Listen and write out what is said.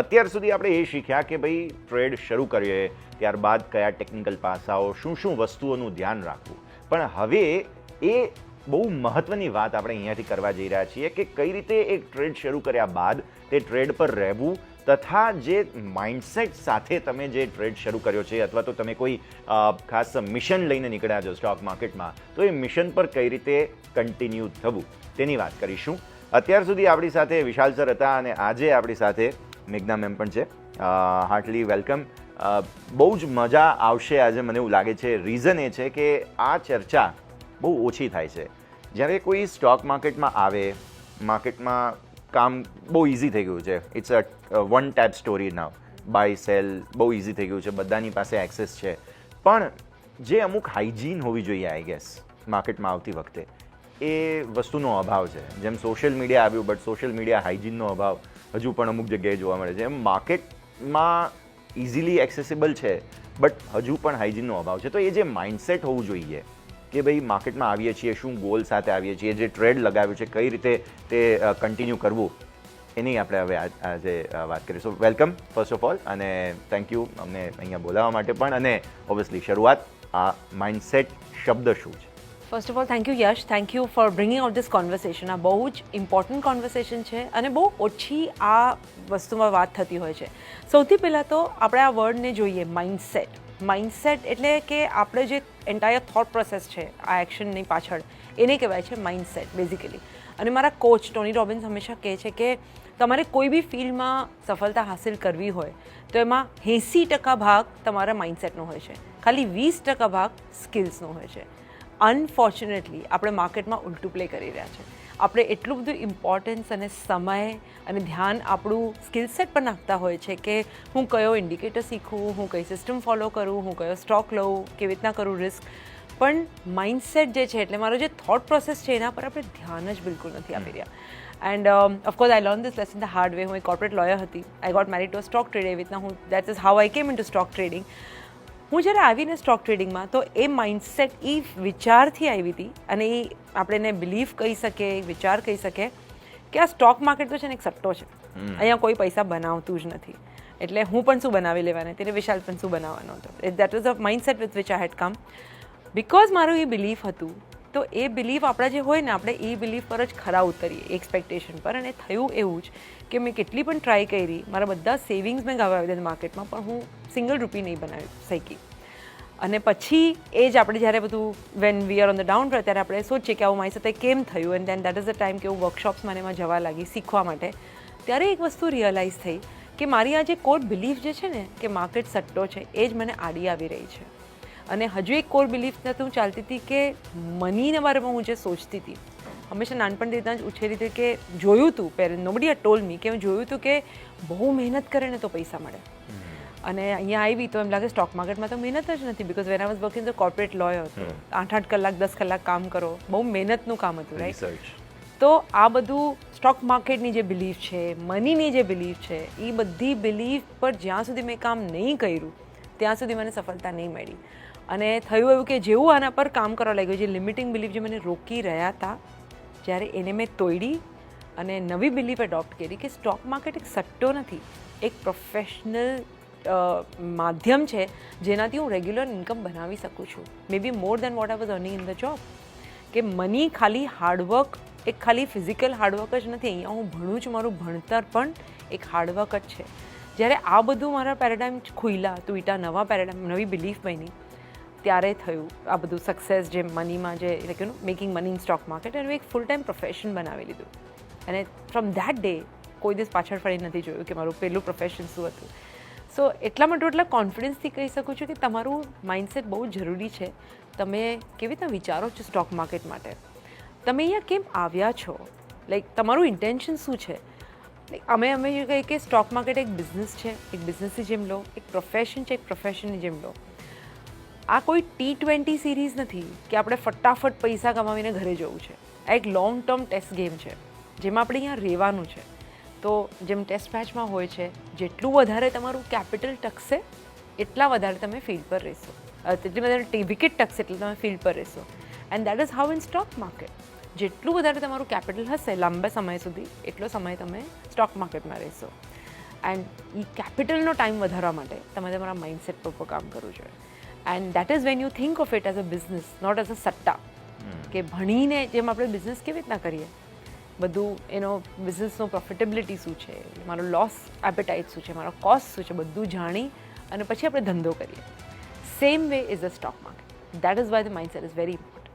અત્યાર સુધી આપણે એ શીખ્યા કે ભાઈ ટ્રેડ શરૂ કરીએ, ત્યારબાદ કયા ટેકનિકલ પાસાઓ, શું શું વસ્તુઓનું ધ્યાન રાખવું. પણ હવે એ બહુ મહત્વની વાત આપણે અહીંયાથી કરવા જઈ રહ્યા છીએ કે કઈ રીતે એક ટ્રેડ શરૂ કર્યા બાદ તે ટ્રેડ પર રહેવું તથા જે માઇન્ડસેટ સાથે તમે જે ટ્રેડ શરૂ કર્યો છે અથવા તો તમે કોઈ ખાસ મિશન લઈને નીકળ્યા છો સ્ટોક માર્કેટમાં તો એ મિશન પર કઈ રીતે કન્ટિન્યુ થવું, તેની વાત કરીશું. અત્યાર સુધી આપણી સાથે વિશાલ સર હતા અને આજે આપણી સાથે મેઘના મેમ પણ છે. હાર્ટલી વેલકમ બહુ જ મજા આવશે આજે મને એવું લાગે છે. રીઝન એ છે કે આ ચર્ચા બહુ ઓછી થાય છે. જ્યારે કોઈ સ્ટોક માર્કેટમાં આવે માર્કેટમાં કામ બહુ ઇઝી થઈ ગયું છે. It's a one tap story now buy sell બહુ ઇઝી થઈ ગયું છે. બધાની પાસે એક્સેસ છે. પણ જે અમુક હાઇજીન હોવી જોઈએ આઈ ગેસ માર્કેટમાં આવતી વખતે, એ વસ્તુનો અભાવ છે. જેમ સોશિયલ મીડિયા આવ્યું બટ સોશિયલ મીડિયા હાઇજીનનો અભાવ. હજુ પણ અમુક જગ્યાએ જોવા મળે છે. એમ માર્કેટમાં ઇઝીલી એક્સેસિબલ છે બટ હજુ પણ હાઇજીનનો અભાવ છે. તો એ જે માઇન્ડસેટ હોવું જોઈએ કે ભાઈ માર્કેટમાં આવીએ છીએ, શું ગોલ સાથે આવીએ છીએ, જે ટ્રેડ લગાવ્યું છે, કઈ રીતે તે કન્ટિન્યુ કરવું, એની આપણે હવે આજ- વાત કરીશું વેલકમ ફર્સ્ટ ઓફ ઓલ અને થેન્ક યુ અમને અહીંયા બોલાવવા માટે પણ, અને ઓબ્વિયસલી શરૂઆત આ માઇન્ડસેટ શબ્દ શું છે? First of all thank you Yash thank you for bringing out this conversation આ બહુ જ ઇમ્પોર્ટન્ટ કોન્વર્સેશન છે અને બહુ ઓછી આ વસ્તુમાં વાત થતી હોય છે. સૌથી પહેલાં તો આપણે આ વર્ડને જોઈએ માઇન્ડસેટ માઇન્ડસેટ એટલે કે આપણે જે એન્ટાયર થોટ પ્રોસેસ છે, આ એક્શનની પાછળ, એને કહેવાય છે માઇન્ડસેટ બેઝિકલી અને મારા કોચ ટોની રોબિન્સ હંમેશા કહે છે કે તમારે કોઈ બી ફિલ્ડમાં સફળતા હાંસિલ કરવી હોય, તો એમાં એંસી ટકા ભાગ તમારા માઇન્ડસેટનો હોય છે. ખાલી વીસ ટકા ભાગ સ્કિલ્સનો હોય છે. અનફોર્ચ્યુનેટલી આપણે માર્કેટમાં ઉલટું પ્લે કરી રહ્યા છે. આપણે એટલું બધું ઇમ્પોર્ટન્સ અને સમય અને ધ્યાન આપણું સ્કિલ સેટ પર નાખતા હોય છે કે હું કયો ઇન્ડિકેટર શીખું, હું કઈ સિસ્ટમ ફોલો કરું, હું કયો સ્ટોક લઉં, કેવી રીતના કરું રિસ્ક પણ માઇન્ડસેટ જે છે, એટલે મારો જે થોટ પ્રોસેસ છે, એના પર આપણે ધ્યાન જ બિલકુલ નથી આપી રહ્યા. And of course I learn this lesson the hard way હું એક કોર્પોરેટ લોયર હતી. I got married to stock trade એવી રીતના હું દેટ ઇઝ હાઉ આઈ કેમ ઇન ટુ સ્ટોક ટ્રેડિંગ હું જ્યારે આવીને સ્ટોક ટ્રેડિંગમાં તો એ માઇન્ડસેટ એ વિચારથી આવી હતી અને એ આપણે એને બિલીફ કહી શકીએ વિચાર કહી શકીએ કે આ સ્ટોક માર્કેટ તો છે ને એક સટ્ટો છે. અહીંયા કોઈ પૈસા બનાવતું જ નથી. એટલે હું પણ શું બનાવી લેવાના તેને વિશાલ પણ શું બનાવવાનો હતો. That was a mindset with which I had come because મારું એ બિલીફ હતું તો એ બિલીફ આપણા જે હોય ને, આપણે એ બિલીફ પર જ ખરા ઉતરીએ એક્સપેક્ટેશન પર. અને થયું એવું જ કે મેં કેટલી પણ ટ્રાય કરી, મારા બધા સેવિંગ્સ મેં ગવાવી દીધા માર્કેટમાં પણ હું સિંગલ રૂપી નહીં બનાવી શકી. અને પછી એ જ આપણે જ્યારે બધું when we are on the down ત્યારે આપણે સોચીએ કે આવું મારી સાથે કેમ થયું? And then that is a time કે હું વર્કશોપ્સ મને એમાં જવા લાગી શીખવા માટે. ત્યારે એક વસ્તુ રિયલાઇઝ થઈ કે મારી આ જે કોટ બિલીફ જે છે ને, કે માર્કેટ સટ્ટો છે, એ જ મને આડી આવી રહી છે. અને હજુ એક કોર બિલીફ સાથે હું ચાલતી હતી કે મનીને બારેમાં હું જે સોચતી હતી. હંમેશા નાનપણથી રીતના જ ઉછેરી હતી કે જોયું હતું પેરેન્ટ નોબડી આ ટોલ મી કે મેં જોયું હતું કે બહુ મહેનત કરે ને તો પૈસા મળે. અને અહીંયા આવી તો એમ લાગે સ્ટોક માર્કેટમાં તો મહેનત જ નથી because when I was working the corporate lawyer હતો. આઠ આઠ કલાક દસ કલાક કામ કરો બહુ મહેનતનું કામ હતું રાઈટ તો આ બધું સ્ટોક માર્કેટની જે બિલીફ છે મનીની જે બિલીફ છે એ બધી બિલીફ પર જ્યાં સુધી મેં કામ નહીં કર્યું ત્યાં સુધી મને સફળતા નહીં મળી. અને થયું એવું કે જેવું આના પર કામ કરવા લાગ્યું, જે લિમિટિંગ બિલીફ જે મને રોકી રહ્યા હતા, જ્યારે એને મેં તોડી અને નવી બિલીફ એડોપ્ટ કરી કે સ્ટોક માર્કેટ એક સટ્ટો નથી, એક પ્રોફેશનલ માધ્યમ છે જેનાથી હું રેગ્યુલર ઇન્કમ બનાવી શકું છું. May be more than what I was earning in the job કે મની ખાલી હાર્ડવર્ક એક ખાલી ફિઝિકલ હાર્ડવર્ક જ નથી, અહીંયા હું ભણું છું, મારું ભણતર પણ એક હાર્ડવર્ક જ છે. જ્યારે આ બધું મારા પેરેડાઇમ ખુલ્લા ઈટા નવા પેરેડાઇમ નવી બિલીફ બની. ત્યારે થયું આ બધું સક્સેસ જે મનીમાં જે like making money in stock market એનું એક ફૂલ ટાઈમ પ્રોફેશન બનાવી લીધું. અને ફ્રોમ ધેટ ડે કોઈ દિવસ પાછળ ફરી નથી જોયું કે મારું પહેલું પ્રોફેશન શું હતું. સો એટલા માટે એટલા કોન્ફિડન્સથી કહી શકું છું કે તમારું માઇન્ડસેટ બહુ જરૂરી છે. તમે કેવી રીતના વિચારો છો સ્ટોક માર્કેટ માટે? તમે અહીંયા કેમ આવ્યા છો? લાઈક તમારું ઇન્ટેન્શન શું છે? લાઈક અમે અમે કહીએ કે સ્ટોક માર્કેટ એક બિઝનેસ છે. એક બિઝનેસની જેમ લો, એક પ્રોફેશન છે, એક પ્રોફેશનની જેમ લો. આ કોઈ ટી ટ્વેન્ટી સિરીઝ નથી કે આપણે ફટાફટ પૈસા કમાવીને ઘરે જવું છે. આ એક લોંગ ટર્મ ટેસ્ટ ગેમ છે, જેમાં આપણે અહીંયા રહેવાનું છે. તો જેમ ટેસ્ટ મેચમાં હોય છે, જેટલું વધારે તમારું કેપિટલ ટકશે, એટલા વધારે તમે ફિલ્ડ પર રહેશો. તેટલી વધારે વિકેટ ટકશે, એટલે તમે ફિલ્ડ પર રહેશો. And that is how in stock market જેટલું વધારે તમારું કેપિટલ હશે, લાંબા સમય સુધી, એટલો સમય તમે સ્ટોક માર્કેટમાં રહેશો. એન્ડ એ કેપિટલનો ટાઈમ વધારવા માટે તમે તમારા માઇન્ડસેટ પર કામ કરવું જોઈએ. And that is when you think of it as a business not as a સટ્ટા કે ભણીને જેમ આપણે બિઝનેસ કેવી રીતના કરીએ બધું એનો બિઝનેસનો પ્રોફિટેબિલિટી શું છે મારો લોસ એપેટાઇટ શું છે મારો કોસ્ટ શું છે બધું જાણી અને પછી આપણે ધંધો કરીએ same way is a stock market that is why the mindset is very important